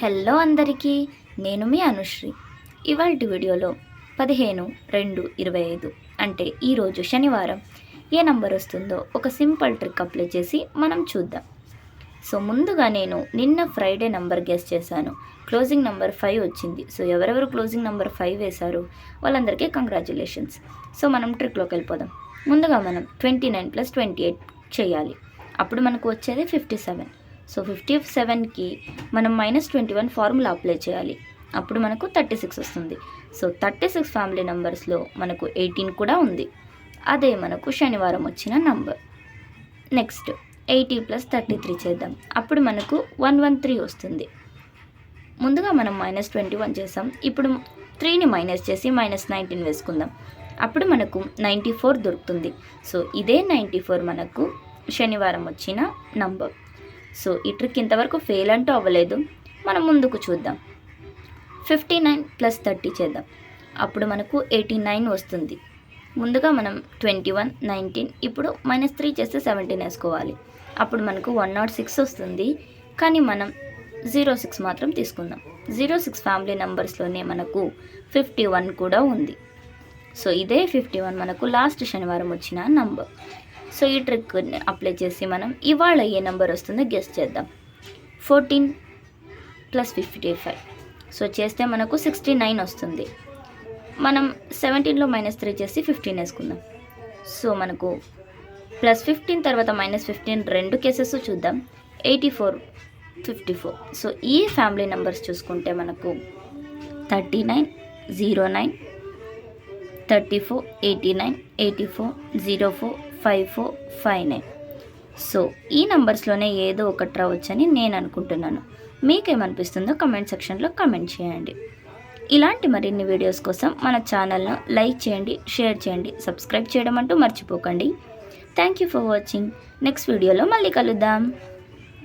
Hello అందరికీ నేను మీ అనుశ్రీ. ఇవాళ వీడియోలో పదిహేను రెండు ఇరవై ఐదు అంటే ఈరోజు శనివారం. ఏ నంబర్ వస్తుందో ఒక సింపుల్ ట్రిక్ అప్లై చేసి మనం చూద్దాం. సో ముందుగా నేను నిన్న ఫ్రైడే నంబర్ గెస్ చేశాను. క్లోజింగ్ నెంబర్ ఫైవ్ వచ్చింది. సో ఎవరెవరు క్లోజింగ్ నెంబర్ ఫైవ్ వేశారు? వాళ్ళందరికీ కంగ్రాచులేషన్స్. సో మనం ట్రిక్లోకి వెళ్ళిపోదాం. ముందుగా మనం twenty nine plus twenty eight చేయాలి. అప్పుడు మనకు వచ్చేది ఫిఫ్టీ సెవెన్. సో ఫిఫ్టీ సెవెన్కి మనం minus twenty one formula apply చేయాలి. అప్పుడు మనకు థర్టీ సిక్స్ వస్తుంది. సో థర్టీ సిక్స్ ఫ్యామిలీ నెంబర్స్లో మనకు ఎయిటీన్ కూడా ఉంది. అదే మనకు శనివారం వచ్చిన number. Next eighty plus thirty three చేద్దాం. అప్పుడు మనకు వన్ వన్ త్రీ వస్తుంది. ముందుగా మనం మైనస్ ట్వంటీ వన్ చేసాం. ఇప్పుడు త్రీని మైనస్ చేసి మైనస్ నైన్టీన్ వేసుకుందాం. అప్పుడు మనకు నైంటీ ఫోర్ దొరుకుతుంది. సో ఇదే నైంటీ ఫోర్ మనకు శనివారం వచ్చిన నంబర్. సో ఈ ట్రిక్ ఇంతవరకు ఫెయిల్ అంటూ అవ్వలేదు. మనం ముందుకు చూద్దాం. ఫిఫ్టీ నైన్ ప్లస్ థర్టీ చేద్దాం. అప్పుడు మనకు ఎయిటీ నైన్ వస్తుంది. ముందుగా మనం ట్వంటీ వన్ నైన్టీన్ ఇప్పుడు మైనస్ త్రీ చేస్తే సెవెంటీన్ వేసుకోవాలి. అప్పుడు మనకు వన్ నాట్ సిక్స్ వస్తుంది. కానీ మనం జీరో సిక్స్ మాత్రం తీసుకుందాం. జీరో సిక్స్ ఫ్యామిలీ నెంబర్స్లోనే మనకు ఫిఫ్టీ వన్ కూడా ఉంది. సో ఇదే ఫిఫ్టీ వన్ మనకు లాస్ట్ శనివారం వచ్చిన నంబర్ సో ఈ ట్రిక్ అప్లై చేసి మనం ఇవాళ ఏ నెంబర్ వస్తుందో గెస్ట్ చేద్దాం. Fourteen plus fifty five. So చేస్తే మనకు సిక్స్టీ నైన్ వస్తుంది. మనం సెవెంటీన్లో మైనస్ త్రీ చేసి ఫిఫ్టీన్ వేసుకుందాం. సో మనకు ప్లస్ ఫిఫ్టీన్ తర్వాత మైనస్ ఫిఫ్టీన్ రెండు కేసెస్ చూద్దాం. Eighty four fifty four. So ఈ ఫ్యామిలీ నెంబర్స్ చూసుకుంటే మనకు thirty nine zero nine thirty four eighty nine eighty four zero four five four five nine. So ఈ నంబర్స్లోనే ఏదో ఒకటి రావచ్చని నేను అనుకుంటున్నాను. మీకేమనిపిస్తుందో కమెంట్ సెక్షన్లో కమెంట్ చేయండి. ఇలాంటి మరిన్ని వీడియోస్ కోసం మన ఛానల్ను లైక్ చేయండి షేర్ చేయండి సబ్స్క్రైబ్ చేయడం అంటూ మర్చిపోకండి. Thank you for watching. Next వీడియోలో మళ్ళీ కలుద్దాం.